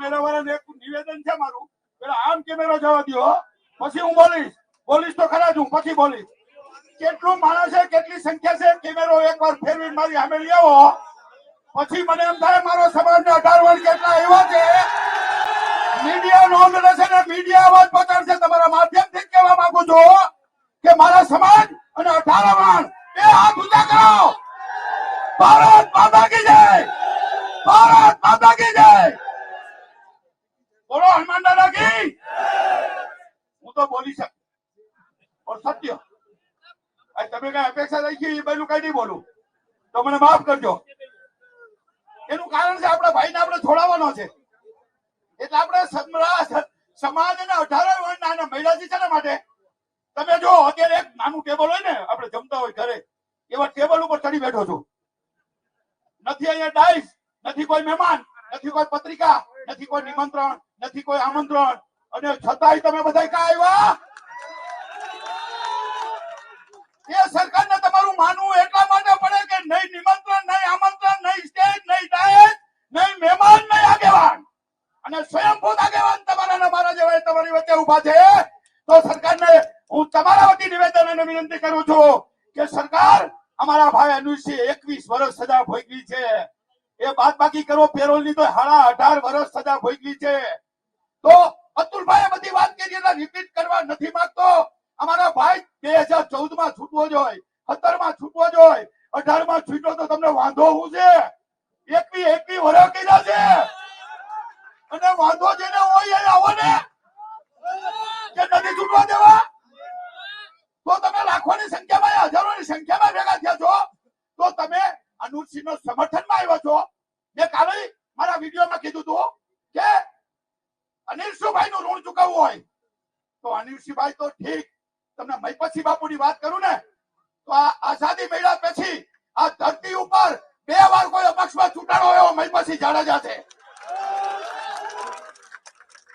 Camera વાળાને એક નિવેદન છે મારું. પેલા આમ કેમેરો જવા દો પછી હું બોલીશ. બોલીશ તો ખરા જ પછી બોલીશ. કેટલું માણસ છે, કેટલી સંખ્યા છે, કેમેરો એકવાર ફેરવી મારી સામે લઈ આવો પછી મને એમ થાય, મારો સમાજના અઢાર વર્ષ કેટલા એવા છે? મીડિયા નોંધ લેશે ને મીડિયા અવાજ પહોંચાડશે. તમારા માધ્યમથી કહેવા માંગુ છું કે મારા સમાજ અને અઢાર વર્ષ બે હાથ ઊંચા કરો. ભારત માતા કી જય ભારત માતા કી જય બોલો હનુમાન દાદા કી હું તો બોલી શકું પણ સત્ય આ તમે કઈ અપેક્ષા રાખી એ બધું કઈ નહીં બોલું. તો મને માફ કરજો. એનું કારણ છે આપણા ભાઈને આપણે છોડાવવાનો છે. એટલે આપણે સમાજ અને અઢાર વર્ષના અને મહિલાજી છે માટે? તમે જો, અત્યારે એક નાનું ટેબલ હોય ને, આપણે જમતા હોય ઘરે, એવા ટેબલ ઉપર ચડી બેઠો છું. નથી અહીંયા ડાઈસ, નથી કોઈ મહેમાન, નથી કોઈ પત્રિકા, નથી કોઈ નિમંત્રણ, નથી કોઈ આમંત્રણ. અને છતાંય તમે બધા ક્યાં આવ્યા? એ સરકારને તમારું માનવું એટલા માટે પડે કે નહીં નિમંત્રણ, નહીં આમંત્રણ, નહીં સ્ટેજ, નહીં ડાયટ નહીં મહેમાન, નહીં આગેવાન. અને સ્વયંભૂત આગેવાન તમારા મારા જેવા તમારી વચ્ચે ઊભા છે. તો સરકારને હું તમારા વતી નિવેદન અને વિનંતી કરું છું કે સરકાર અમારા ભાઈ અનુજસિંહ એકવીસ વર્ષ સજા ભોગવી છે. એ બાદ બાકી કરો પેરોલની તો હાડા અઢાર વર્ષ સજા ભોગવી છે. તો અતુલભાઈ બધી વાત કરી, એટલે રિપીટ કરવા નથી માંગતો. અમારા ભાઈ બે હજાર ચૌદમાં છૂટવો જોઈએ સત્તરમાં છૂટવો જોઈએ અઢારમાં છૂટો તો તમને વાંધો હું છે? એકવી એકવી વર્ષ કર્યા છે. અને વાંધો જેને હોય એ આવો ને કે નથી છૂટવા દેવા. તો તમે લાખોની સંખ્યામાં, હજારોની સંખ્યામાં ભેગા થયા છો. તો તમે અનુરસિંહ નો સમર્થનમાં આવ્યા છો. મેં કાલે મારા વિડીયોમાં કીધું હતું કે અનિલસિંહભાઈ નું ઋણ ચૂકવવું હોય, તો અનિલસિંહભાઈ તો ઠીક. તમને મૈપતસિંહ બાપુની વાત કરું ને, તો આ આઝાદી મળ્યા પછી આ ધરતી ઉપર બે વાર કોઈ અપક્ષમાં ચૂંટાણો એવો મૈપતસિંહ જાડેજા છે.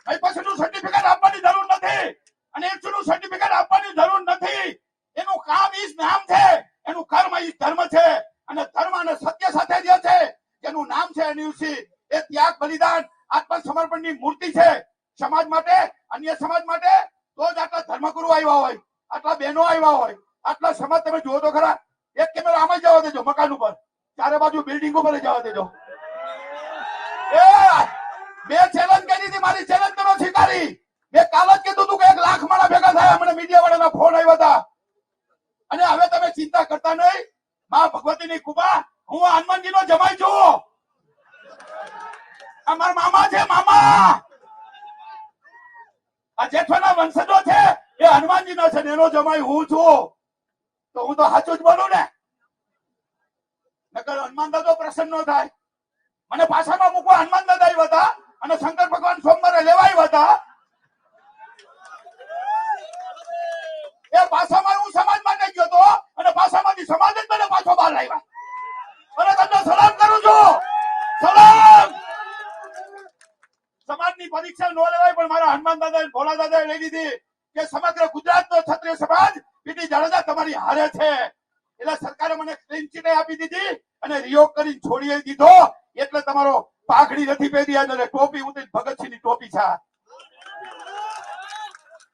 મૈપતસિંહનું સર્ટિફિકેટ આપવાની જરૂર નથી અને એકસો નું સર્ટિફિકેટ આપવાની જરૂર નથી. એનું કામ ઈ નામ છે, એનું કર્મ ઈ ધર્મ છે અને ધર્મ અને સત્ય સાથે જે છે એનું નામ છે અનિલસિંહ એ ત્યાગ, બલિદાન, આત્મસમર્પણની મૂર્તિ છે. સમાજ માટે, અન્ય સમાજ માટે તો જ આટલા ધર્મગુરુ આવ્યા હોય. આટલા બહેનો આવ્યા હોય, આટલા સમાજ તમે જુઓ તો ખરા, એક કેમેરો આમાં જવા દેજો, મકાન ઉપર. ચારે બાજુ બિલ્ડિંગ ઉપર જવા દેજો. બે ચેલેન્જ કરી હતી, મારી ચેલેન્જ તમે સ્વીકારી. મેં કાલ જ કીધું હતું કે એક લાખ માણા ભેગા થયા, મને મીડિયા વાળાના ફોન આવ્યા હતા. અને હવે તમે ચિંતા કરતા નહીં, માં ભગવતીની કૃપા, હું હનુમાનજી નો જમાઈ છું. આ મામા છે, મામા. આ જેઠવાના વંશજો છે એ હનુમાનજીનો છે ને એનો જમાઈ હું છું તો હું તો સાચું જ બોલું ને નકર હનુમાન દાદો પ્રસન્ન ન થાય મને પાછામાં મૂકવા હનુમાન દાદા આવ્યા હતા અને શંકર ભગવાન સોમવારે લેવા આવ્યા હતા એ પાછામાં હું સમાજ માટે ગયો હતો અને પાછામાંથી સમાજ જ મને પાછો બહાર લાવ્યા અને તમને સલામ કરું છું સલામ સમાજની પરીક્ષા ન લેવાય પણ મારા હનુમાન દાદા ભોલા દાદા લઈ લીધી કે સમગ્ર ગુજરાતનો ક્ષત્રિય સમાજ પીટી જાડેજા તમારી હારે છે. એટલે સરકારે મને ક્લીન ચીટ આપી દીધી અને રિયોગ કરીને છોડી દીધો. એટલે તમારો પાઘડી નથી પહેરી અને ટોપી ઉતરી ભગતસિંહની ટોપી છે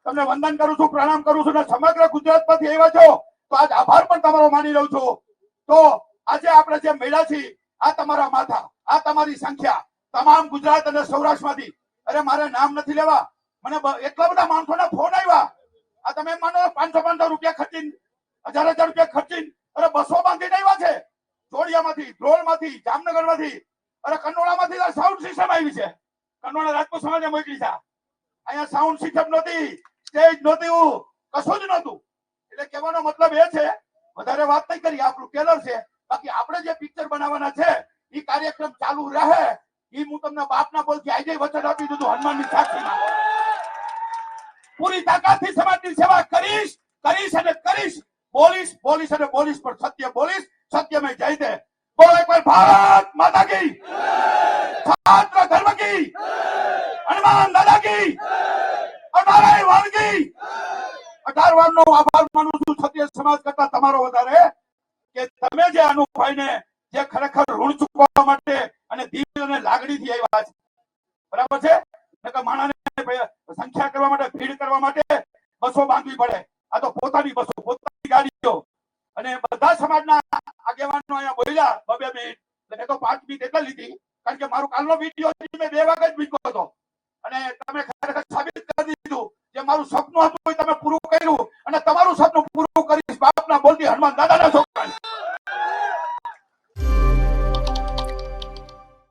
તમને વંદન કરું છું, પ્રણામ કરું છું અને સમગ્ર ગુજરાતમાંથી આવ્યા છો, તો આજ આભાર પણ તમારો માની લઉં છું. તો આજે આપણે જે મળ્યા છીએ, આ તમારા માથા, આ તમારી સંખ્યા, તમામ ગુજરાત અને સૌરાષ્ટ્રમાંથી. અરે મારે નામ નથી લેવા મને એટલા બધા માણસોના ફોન આવ્યા. આ તમે માનો પાંચસો પાંચસો રૂપિયા ખર્ચીને, હજાર હજાર રૂપિયા ખર્ચીને, અરે બસો બાંધીને આવ્યા છે? જોડિયામાંથી જામનગર જામનગરમાંથી. અરે કનોડામાંથી સાઉન્ડ સિસ્ટમ આવી છે. કનોડા રાજપૂત સમાજે મોકલી છે અહીંયા સાઉન્ડ સિસ્ટમ નહોતી સ્ટેજ નહોતું કશું જ નહોતું. એટલે કહેવાનો મતલબ એ છે, વધારે વાત નહીં કરી, આપણું ટેલર છે. બાકી આપણે જે પિક્ચર બનાવવાના છે, એ કાર્યક્રમ ચાલુ રહે. એ હું તમને બાપના બોલથી આજે વચન આપી દીધું, હનુમાનની સાક્ષીમાં. પૂરી તાકાતથી સમાજની સેવા કરીશ કરીશ અને કરીશ. બોલીશ બોલીશ અને બોલીશ, પણ સત્ય બોલીશ. સત્ય મેં જઈ દે બોલો એકવાર ભારત માતા કી? છાત્ર ધર્મ કી? હનુમાન દાદા કી? અઢારે વાણકી અઢાર વાર નો આભાર માનું છું. ક્ષત્રિય સમાજ કરતા તમારો વધારે કે તમે જે અનુભાઈને જે ખરેખર ઋણ ચૂકવવા માટે અને દિલ અને લાગણીથી આવ્યા છે. બરાબર છે? નકર માણસને ભઈ સંખ્યા કરવા માટે, ભીડ કરવા માટે બસો બાંધવી પડે. આ તો પોતાની બસો, પોતાની ગાડીઓ. અને બધા સમાજના આગેવાનો અહીંયા બોલ્યા, બબે મિનિટ એટલે તો પાંચ મિનિટ એટલે લીધી, કારણ કે મારો કાલનો વીડિયો મેં બે વાગે જ મૂક્યો હતો. અને તમે ખરેખર સાબિત કરી દીધું. જે મારું સપનું હતું એ તમે પૂરું કર્યું. અને તમારું સપનું પૂરું કરીશ. બાપના બોલતી હનુમાન દાદાના